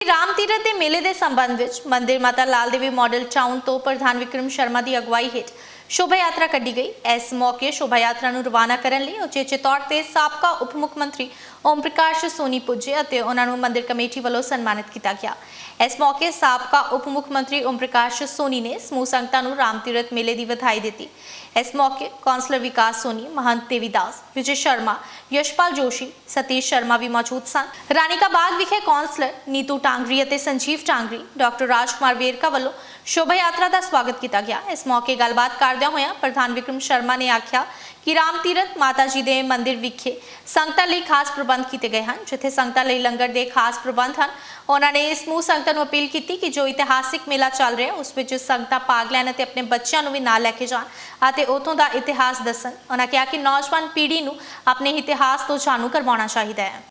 ਰਾਮ ਤੀਰਥ ਦੇ ਮੇਲੇ ਦੇ ਸੰਬੰਧ ਵਿੱਚ ਮੰਦਿਰ ਮਾਤਾ ਲਾਲ ਦੇਵੀ ਮਾਡਲ ਟਾਊਨ ਤੋਂ ਪ੍ਰਧਾਨ ਵਿਕਰਮ ਸ਼ਰਮਾ ਦੀ ਅਗਵਾਈ ਹੇਠ ਸ਼ੋਭਾ ਯਾਤਰਾ ਕੱਢੀ ਗਈ। ਇਸ ਮੌਕੇ ਸ਼ੋਭਾ ਯਾਤਰਾ ਨੂੰ ਰਵਾਨਾ ਕਰਨ ਲਈ ਉਚੇਚੇ ਤੌਰ ਤੇ ਸਾਬਕਾ ਉਪ ਮੁੱਖ ਮੰਤਰੀ ਓਮ ਪ੍ਰਕਾਸ਼, ਸੋਨੀ ਪੁੱਜੇ ਅਤੇ ਉਹਨਾਂ ਨੂੰ ਮੰਦਿਰ ਕਮੇਟੀ ਵੱਲੋਂ ਸਨਮਾਨਿਤ ਕੀਤਾ ਗਿਆ। ਇਸ ਮੌਕੇ ਸਾਬਕਾ ਉਪ ਮੁੱਖ ਮੰਤਰੀ ਓਮ ਪ੍ਰਕਾਸ਼, ਸੋਨੀ ਨੇ ਸਮੂਹ ਸੰਗਤਾਂ ਨੂੰ ਰਾਮ ਤੀਰਥ ਮੇਲੇ ਦੀ ਵਧਾਈ ਦਿੱਤੀ। ਇਸ ਮੌਕੇ ਕੌਂਸਲਰ ਵਿਕਾਸ ਸੋਨੀ, ਮਹੰਤ ਦੇਵੀਦਾਸ ਵਿਜੇ ਸ਼ਰਮਾ, ਯਸ਼ਪਾਲ ਜੋਸ਼ੀ, ਸਤੀਸ਼ ਸ਼ਰਮਾ ਵੀ ਮੌਜੂਦ ਸਨ। ਰਾਣੀਕਾ ਬਾਗ ਵਿਖੇ ਕੌਂਸਲਰ ਨੀਤੂ ਟਾਂਗਰੀ ਅਤੇ ਸੰਜੀਵ ਟਾਂਗਰੀ, ਡਾਕਟਰ ਰਾਜਕੁਮਾਰ ਵੇਰਕਾ ਵੱਲੋਂ ਸ਼ੋਭਾ ਯਾਤਰਾ ਦਾ ਸਵਾਗਤ ਕੀਤਾ ਗਿਆ। ਇਸ ਮੌਕੇ ਗੱਲਬਾਤ ਕਰਦਿਆਂ ਹੋਇਆਂ ਪ੍ਰਧਾਨ ਵਿਕਰਮ ਸ਼ਰਮਾ ਨੇ ਆਖਿਆ ਕਿ ਰਾਮ ਤੀਰਥ ਮਾਤਾ ਜੀ ਦੇ ਮੰਦਿਰ ਵਿਖੇ ਸੰਗਤਾਂ ਲਈ ਖਾਸ ਪ੍ਰਬੰਧ ਕੀਤੇ ਗਏ ਹਨ, ਜਿੱਥੇ ਸੰਗਤਾਂ ਲਈ ਲੰਗਰ ਦੇ ਖਾਸ ਪ੍ਰਬੰਧ ਹਨ। ਉਹਨਾਂ ਨੇ ਸਮੂਹ ਸੰਗਤਾਂ ਨੂੰ ਅਪੀਲ ਕੀਤੀ ਕਿ ਜੋ ਇਤਿਹਾਸਿਕ ਮੇਲਾ ਚੱਲ ਰਿਹਾ, ਉਸ ਵਿੱਚ ਸੰਗਤਾਂ ਭਾਗ ਲੈਣ ਅਤੇ ਆਪਣੇ ਬੱਚਿਆਂ ਨੂੰ ਵੀ ਨਾਲ ਲੈ ਕੇ ਜਾਣ ਅਤੇ ਉਥੋਂ ਦਾ ਇਤਿਹਾਸ ਦੱਸਣ। ਉਹਨਾਂ ਕਿਹਾ ਕਿ ਨੌਜਵਾਨ ਪੀੜ੍ਹੀ ਨੂੰ ਆਪਣੇ ਇਤਿਹਾਸ ਤੋਂ ਜਾਣੂ ਕਰਵਾਉਣਾ ਚਾਹੀਦਾ ਹੈ।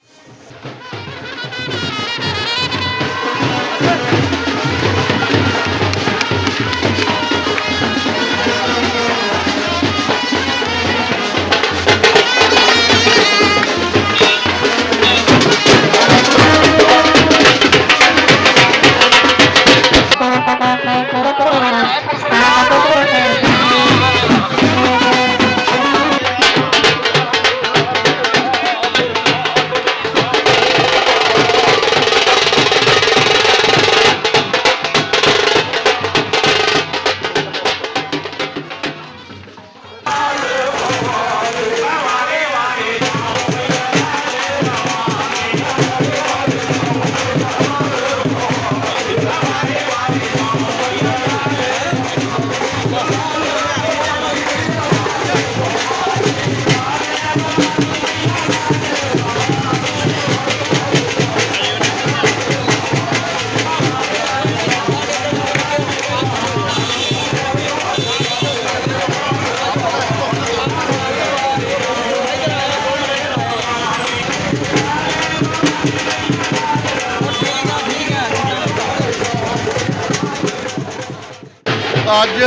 ਅੱਜ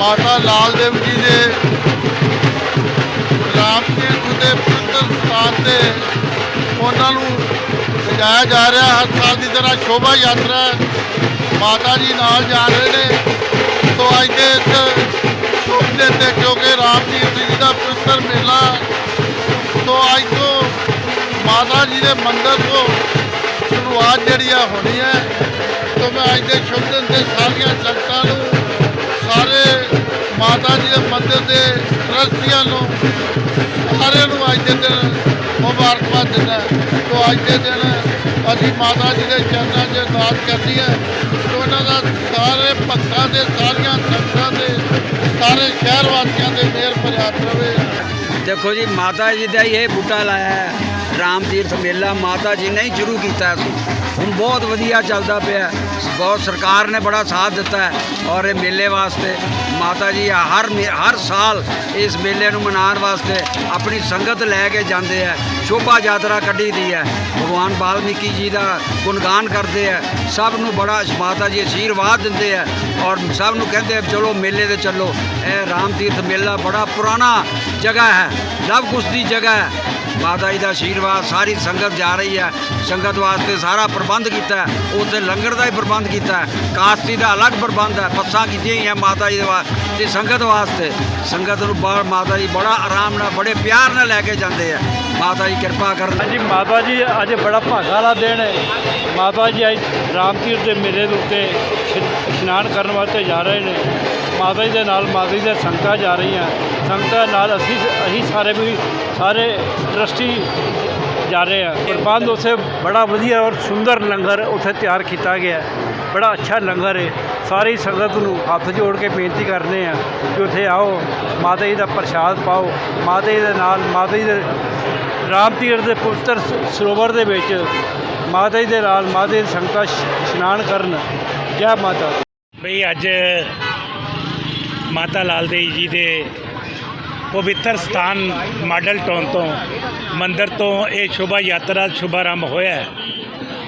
ਮਾਤਾ ਲਾਲ ਦੇਵ ਜੀ ਦੇ ਰਾਮ ਤੀਰਥ ਦੇ ਪਵਿੱਤਰ ਸਥਾਨ ਤੇ ਉਹਨਾਂ ਨੂੰ ਸਜਾਇਆ ਜਾ ਰਿਹਾ ਹਰ ਸਾਲ ਦੀ ਤਰ੍ਹਾਂ ਸ਼ੋਭਾ ਯਾਤਰਾ ਮਾਤਾ ਜੀ ਨਾਲ ਜਾ ਰਹੇ ਨੇ। ਸੋ ਅੱਜ ਦੇ ਇਸ ਸ਼ੁਭ ਦਿਨ ਤੇ ਕਿਉਂਕਿ ਰਾਮ ਤੀਰਥ ਜੀ ਦਾ ਪਵਿੱਤਰ ਮੇਲਾ ਸੋ ਅੱਜ ਤੋਂ ਮਾਤਾ ਜੀ ਦੇ ਮੰਦਰ ਤੋਂ ਸ਼ੁਰੂਆਤ ਜਿਹੜੀ ਆ ਹੋਣੀ ਹੈ। ਸੋ ਮੈਂ ਅੱਜ ਦੇ ਸ਼ੁਭ ਦਿਨ ਤੇ ਸਾਰੀਆਂ ਸੰਗਤਾਂ ਨੂੰ, ਸਾਰੇ ਮਾਤਾ ਜੀ ਦੇ ਮੰਦਿਰ ਦੇ ਟਰਸਟੀਆਂ ਨੂੰ, ਸਾਰਿਆਂ ਨੂੰ ਅੱਜ ਦੇ ਦਿਨ ਮੁਬਾਰਕਬਾਦ ਦਿੰਦਾ ਸੋ ਅੱਜ ਦੇ ਦਿਨ ਅਸੀਂ ਮਾਤਾ ਜੀ ਦੇ ਚਰਨਾਂ 'ਚ ਅਰਦਾਸ ਕਰਦੀ ਹੈ ਉਹਨਾਂ ਦਾ ਸਾਰੇ ਭਗਤਾਂ ਦੇ, ਸਾਰੀਆਂ ਸੰਗਤਾਂ ਦੇ, ਸਾਰੇ ਸ਼ਹਿਰ ਵਾਸੀਆਂ ਦੇ ਮਿਹਰ ਭਰਿਆਤ ਰਵੇ। ਦੇਖੋ ਜੀ, ਮਾਤਾ ਜੀ ਦਾ ਹੀ ਇਹ ਬੂਟਾ ਲਾਇਆ ਹੈ। ਰਾਮ ਤੀਰਥ ਮੇਲਾ ਮਾਤਾ ਜੀ ਨੇ ਹੀ ਸ਼ੁਰੂ ਕੀਤਾ ਸੀ ਹੁਣ ਬਹੁਤ ਵਧੀਆ ਚੱਲਦਾ ਪਿਆ ਬਹੁਤ ਸਰਕਾਰ ਨੇ ਬੜਾ ਸਾਥ ਦਿੱਤਾ ਹੈ ਔਰ ਇਹ ਮੇਲੇ ਵਾਸਤੇ ਮਾਤਾ ਜੀ ਹਰ ਮੇ- ਹਰ ਸਾਲ ਇਸ ਮੇਲੇ ਨੂੰ ਮਨਾਉਣ ਵਾਸਤੇ ਆਪਣੀ ਸੰਗਤ ਲੈ ਕੇ ਜਾਂਦੇ ਹੈ ਸ਼ੋਭਾ ਯਾਤਰਾ ਕੱਢੀ ਦੀ ਹੈ। ਭਗਵਾਨ ਵਾਲਮੀਕੀ ਜੀ ਦਾ ਗੁਣਗਾਨ ਕਰਦੇ ਹੈ ਸਭ ਨੂੰ ਬੜਾ ਮਾਤਾ ਜੀ ਆਸ਼ੀਰਵਾਦ ਦਿੰਦੇ ਹੈ ਔਰ ਸਭ ਨੂੰ ਕਹਿੰਦੇ ਆ, ਚਲੋ ਮੇਲੇ ਤੇ ਚੱਲੋ। ਇਹ ਰਾਮ ਤੀਰਥ ਮੇਲਾ ਬੜਾ ਪੁਰਾਣਾ ਜਗ੍ਹਾ ਹੈ ਲਵ ਕੁਸ਼ ਦੀ ਜਗ੍ਹਾ ਹੈ। ਮਾਤਾ ਜੀ ਦਾ ਆਸ਼ੀਰਵਾਦ, ਸਾਰੀ ਸੰਗਤ ਜਾ ਰਹੀ ਹੈ। ਸੰਗਤ ਵਾਸਤੇ ਸਾਰਾ ਪ੍ਰਬੰਧ ਕੀਤਾ ਉੱਥੇ ਲੰਗਰ ਦਾ ਹੀ ਪ੍ਰਬੰਧ ਕੀਤਾ ਕਾਸਤੀ ਦਾ ਅਲੱਗ ਪ੍ਰਬੰਧ ਹੈ। ਬੱਸਾਂ ਕੀਤੀਆਂ ਹੋਈਆਂ ਮਾਤਾ ਜੀ ਦੇ ਵਾਸਤੇ ਸੰਗਤ ਵਾਸਤੇ। ਸੰਗਤ ਨੂੰ ਬਾਹਰ ਮਾਤਾ ਜੀ ਬੜਾ ਆਰਾਮ ਨਾਲ, ਬੜੇ ਪਿਆਰ ਨਾਲ ਲੈ ਕੇ ਜਾਂਦੇ ਆ। ਮਾਤਾ ਜੀ ਕਿਰਪਾ ਕਰਨ। ਹਾਂਜੀ, ਮਾਤਾ ਜੀ ਅੱਜ ਬੜਾ ਭਾਗਾਂ ਵਾਲਾ ਦਿਨ ਹੈ। ਮਾਤਾ ਜੀ ਅੱਜ ਰਾਮ ਤੀਰਥ ਦੇ ਮੇਲੇ ਦੇ ਉੱਤੇ ਇਸ਼ਨਾਨ ਕਰਨ ਵਾਸਤੇ ਜਾ ਰਹੇ ਨੇ। ਮਾਤਾ ਜੀ ਦੇ ਨਾਲ, ਮਾਤਾ ਜੀ ਦੀਆਂ ਸੰਗਤਾਂ ਜਾ ਰਹੀਆਂ। ਸੰਗਤਾਂ ਨਾਲ ਅਸੀਂ ਅਸੀਂ ਸਾਰੇ ਵੀ, ਸਾਰੇ ਟਰਸਟੀ ਜਾ ਰਹੇ ਆ ਪ੍ਰਬੰਧ ਉੱਥੇ ਬੜਾ ਵਧੀਆ ਔਰ ਸੁੰਦਰ ਲੰਗਰ ਉੱਥੇ ਤਿਆਰ ਕੀਤਾ ਗਿਆ ਬੜਾ ਅੱਛਾ ਲੰਗਰ ਹੈ। ਸਾਰੀ ਸੰਗਤ ਨੂੰ ਹੱਥ ਜੋੜ ਕੇ ਬੇਨਤੀ ਕਰਨੇ ਆ ਕਿ ਉੱਥੇ ਆਓ, ਮਾਤਾ ਜੀ ਦਾ ਪ੍ਰਸ਼ਾਦ ਪਾਓ। ਮਾਤਾ ਜੀ ਦੇ ਨਾਲ, ਮਾਤਾ ਜੀ ਦੇ ਰਾਮ ਤੀਰਥ ਦੇ ਪਵਿੱਤਰ ਸਰੋਵਰ ਦੇ ਵਿੱਚ ਮਾਤਾ ਜੀ ਦੇ ਨਾਲ, ਮਾਤਾ ਜੀ ਦੀ ਸੰਗਤਾਂ ਇਸ਼ਨਾਨ ਕਰਨ। ਜੈ ਮਾਤਾ ਬਈ ਅੱਜ ਮਾਤਾ ਲਾਲ ਦੇਵੀ ਜੀ ਦੇ ਪਵਿੱਤਰ ਸਥਾਨ ਮਾਡਲ ਟਾਊਨ ਤੋਂ, ਮੰਦਿਰ ਤੋਂ ਇਹ ਸ਼ੋਭਾ ਯਾਤਰਾ ਸ਼ੁਭਾਰੰਭ ਹੋਇਆ ਹੈ।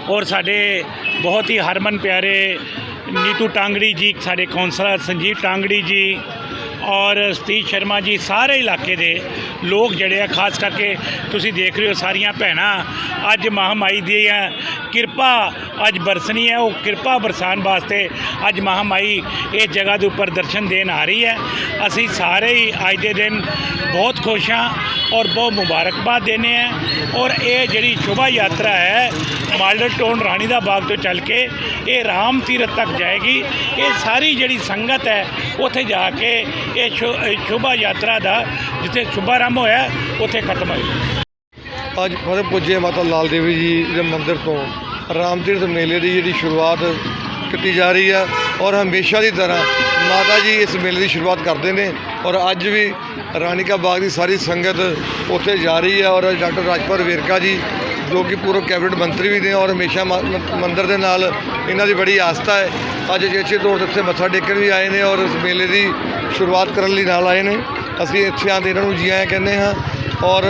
ਔਰ ਸਾਡੇ ਬਹੁਤ ਹੀ ਹਰਮਨ ਪਿਆਰੇ ਨੀਤੂ ਟਾਂਗੜੀ ਜੀ, ਸਾਡੇ ਕੌਂਸਲਰ ਸੰਜੀਵ ਟਾਂਗੜੀ ਜੀ ਔਰ ਸਤੀਸ਼ ਸ਼ਰਮਾ ਜੀ, ਸਾਰੇ ਇਲਾਕੇ ਦੇ ਲੋਕ ਜਿਹੜੇ ਆ, ਖਾਸ ਕਰਕੇ ਤੁਸੀਂ ਦੇਖ ਰਹੇ ਹੋ ਸਾਰੀਆਂ ਭੈਣਾਂ, ਅੱਜ ਮਹਾਮਾਈ ਦੀ ਕਿਰਪਾ ਅੱਜ ਬਰਸਣੀ ਹੈ ਉਹ ਕਿਰਪਾ ਬਰਸਾਉਣ ਵਾਸਤੇ ਅੱਜ ਮਹਾਮਾਈ ਇਸ ਜਗ੍ਹਾ ਦੇ ਉੱਪਰ ਦਰਸ਼ਨ ਦੇਣ ਆ ਰਹੀ ਹੈ। ਅਸੀਂ ਸਾਰੇ ਹੀ ਅੱਜ ਦੇ ਦਿਨ ਬਹੁਤ ਖੁਸ਼ ਹਾਂ ਔਰ ਬਹੁਤ ਮੁਬਾਰਕਬਾਦ ਦੇਨੇ ਆ ਔਰ ਇਹ ਜਿਹੜੀ ਸ਼ੋਭਾ ਯਾਤਰਾ ਹੈ ਮਾਲਰ ਟੋਨ ਰਾਣੀ ਦਾ ਬਾਗ ਤੋਂ ਚੱਲ ਕੇ ਇਹ ਰਾਮ ਤੀਰਥ ਤੱਕ ਜਾਏਗੀ। ਇਹ ਸਾਰੀ ਜਿਹੜੀ ਸੰਗਤ ਹੈ, ਉੱਥੇ ਜਾ ਕੇ ਇਹ ਸ਼ੋ- ਇਹ ਸ਼ੋਭਾ ਯਾਤਰਾ ਦਾ ਜਿੱਥੇ ਸ਼ੁਭਾਰੰਭ ਹੋਇਆ, ਉੱਥੇ ਖਤਮ ਹੋਏਗੀ ਅੱਜ ਪਰਮ ਪੁੱਜੇ ਮਾਤਾ ਲਾਲ ਦੇਵੀ ਜੀ ਦੇ ਮੰਦਿਰ ਤੋਂ। ਰਾਮ ਤੀਰਥ ਮੇਲੇ ਦੀ ਜਿਹੜੀ ਸ਼ੁਰੂਆਤ ਕੀਤੀ ਜਾ ਰਹੀ ਹੈ ਔਰ ਹਮੇਸ਼ਾ ਦੀ ਤਰ੍ਹਾਂ ਮਾਤਾ ਜੀ ਇਸ ਮੇਲੇ ਦੀ ਸ਼ੁਰੂਆਤ ਕਰਦੇ ਨੇ ਔਰ ਅੱਜ ਵੀ ਰਾਣੀ ਕਾ ਬਾਗ ਦੀ ਸਾਰੀ ਸੰਗਤ ਉੱਥੇ ਜਾ ਰਹੀ ਹੈ ਔਰ ਡਾਕਟਰ ਰਾਜਪਾਲ ਵੇਰਕਾ ਜੀ ਜੋ ਕਿ ਪੂਰਵ ਕੈਬਨਿਟ ਮੰਤਰੀ ਵੀ ਨੇ ਔਰ ਹਮੇਸ਼ਾ ਮ- ਮ- ਦੇ ਨਾਲ ਇਹਨਾਂ ਦੀ ਬੜੀ ਆਸਥਾ ਹੈ। ਅੱਜ ਅਜੇਚੇ ਤੌਰ ਤੇ ਇੱਥੇ ਮੱਥਾ ਟੇਕਣ ਵੀ ਆਏ ਨੇ ਔਰ ਇਸ ਮੇਲੇ ਦੀ ਸ਼ੁਰੂਆਤ ਕਰਨ ਲਈ ਨਾਲ ਆਏ ਨੇ। ਅਸੀਂ ਇੱਥੇ ਆਂਦੇ ਇਹਨਾਂ ਨੂੰ ਜੀ ਆਇਆਂ ਕਹਿੰਦੇ ਹਾਂ ਔਰ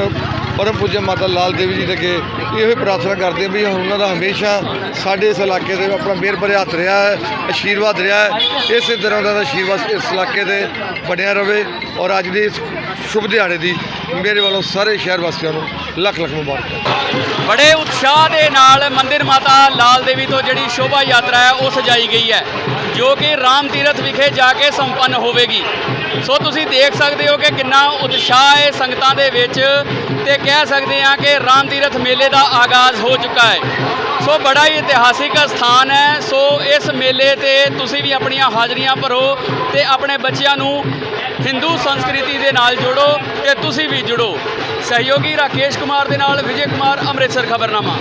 ਪਰਮ ਪੂਜਾ ਮਾਤਾ ਲਾਲ ਦੇਵੀ ਜੀ ਦੇ ਅੱਗੇ ਇਹੋ ਹੀ ਪ੍ਰਾਰਥਨਾ ਕਰਦੇ ਹਾਂ ਵੀ ਉਹਨਾਂ ਦਾ ਹਮੇਸ਼ਾ ਸਾਡੇ ਇਸ ਇਲਾਕੇ ਦੇ ਆਪਣਾ ਮਿਹਰ ਭਰਿਆ ਹੱਥ ਰਿਹਾ ਹੈ, ਆਸ਼ੀਰਵਾਦ ਰਿਹਾ ਹੈ, ਇਸੇ ਤਰ੍ਹਾਂ ਦਾ ਆਸ਼ੀਰਵਾਦ ਇਸ ਇਲਾਕੇ ਦੇ ਬਣਿਆ ਰਵੇ ਔਰ ਅੱਜ ਦੇ ਇਸ ਸ਼ੁਭ ਦਿਹਾੜੇ ਦੀ ਮੇਰੇ ਵੱਲੋਂ ਸਾਰੇ ਸ਼ਹਿਰ ਵਾਸੀਆਂ ਨੂੰ ਲੱਖ ਲੱਖ ਮੁਬਾਰਕਾਂ। ਬੜੇ ਉਤਸ਼ਾਹ ਦੇ ਨਾਲ ਮੰਦਿਰ ਮਾਤਾ ਲਾਲ ਦੇਵੀ ਤੋਂ ਜਿਹੜੀ ਸ਼ੋਭਾ ਯਾਤਰਾ ਹੈ, ਉਹ ਸਜਾਈ ਗਈ ਹੈ, ਜੋ ਕਿ ਰਾਮ ਤੀਰਥ ਵਿਖੇ ਜਾ ਕੇ ਸੰਪੰਨ ਹੋਵੇਗੀ। ਸੋ ਤੁਸੀਂ ਦੇਖ ਸਕਦੇ ਹੋ ਕਿ ਕਿੰਨਾ ਉਤਸ਼ਾਹ ਹੈ ਸੰਗਤਾਂ ਦੇ ਵਿੱਚ ਤੇ ਕਹਿ ਸਕਦੇ ਹਾਂ ਕਿ ਰਾਮ ਤੀਰਥ ਮੇਲੇ ਦਾ ਆਗਾਜ਼ ਹੋ ਚੁੱਕਾ ਹੈ। ਸੋ ਬੜਾ ਹੀ ਇਤਿਹਾਸਿਕ ਸਥਾਨ ਹੈ। ਸੋ ਇਸ ਮੇਲੇ ਤੇ ਤੁਸੀਂ ਵੀ ਆਪਣੀਆਂ ਹਾਜ਼ਰੀਆਂ ਭਰੋ ਤੇ ਆਪਣੇ ਬੱਚਿਆਂ ਨੂੰ ਹਿੰਦੂ ਸੰਸਕ੍ਰਿਤੀ ਦੇ ਨਾਲ ਜੋੜੋ ਤੇ ਤੁਸੀਂ ਵੀ ਜੁੜੋ। ਸਹਿਯੋਗੀ ਰਾਕੇਸ਼ ਕੁਮਾਰ ਦੇ ਨਾਲ ਵਿਜੇ ਕੁਮਾਰ, ਅੰਮ੍ਰਿਤਸਰ ਖਬਰਨਾਮਾ।